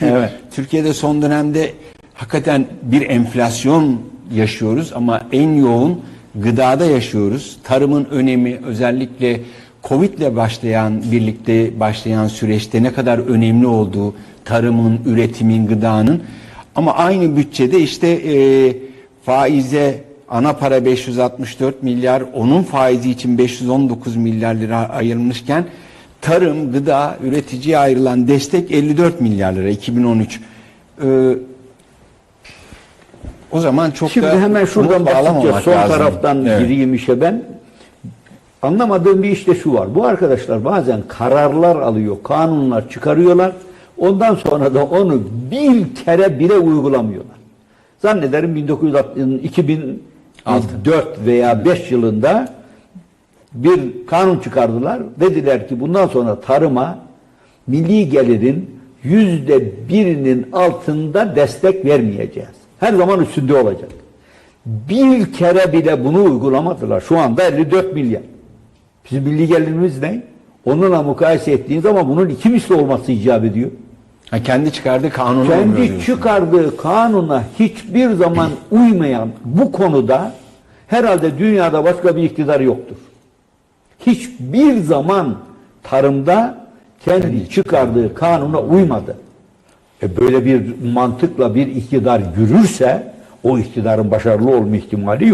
Evet. Türkiye'de son dönemde hakikaten bir enflasyon yaşıyoruz ama en yoğun gıdada yaşıyoruz. Tarımın önemi özellikle Covid ile başlayan birlikte başlayan süreçte ne kadar önemli olduğu tarımın, üretimin, gıdanın ama aynı bütçede işte e, faize ana para 564 milyar, onun faizi için 519 milyar lira ayrılmışken tarım, gıda, üreticiye ayrılan destek 54 milyar lira 2013. Ee, o zaman çok Şimdi da hemen şuradan bağlamamak son lazım. taraftan Evet. gireyim işe ben. Anlamadığım bir işte şu var. Bu arkadaşlar bazen kararlar alıyor, kanunlar çıkarıyorlar. Ondan sonra da onu bir kere bile uygulamıyorlar. Zannederim 1960 2004 veya 5 yılında bir kanun çıkardılar. Dediler ki bundan sonra tarıma milli gelirin yüzde birinin altında destek vermeyeceğiz. Her zaman üstünde olacak. Bir kere bile bunu uygulamadılar. Şu anda 54 milyar. Bizim milli gelirimiz ne? Onunla mukayese ettiğin zaman bunun iki misli olması icap ediyor. Ha, kendi çıkardığı uymuyor Kendi çıkardığı kanuna hiçbir zaman uymayan bu konuda herhalde dünyada başka bir iktidar yoktur. Hiçbir zaman tarımda kendi çıkardığı kanuna uymadı. E böyle bir mantıkla bir iktidar yürürse o iktidarın başarılı olma ihtimali yok.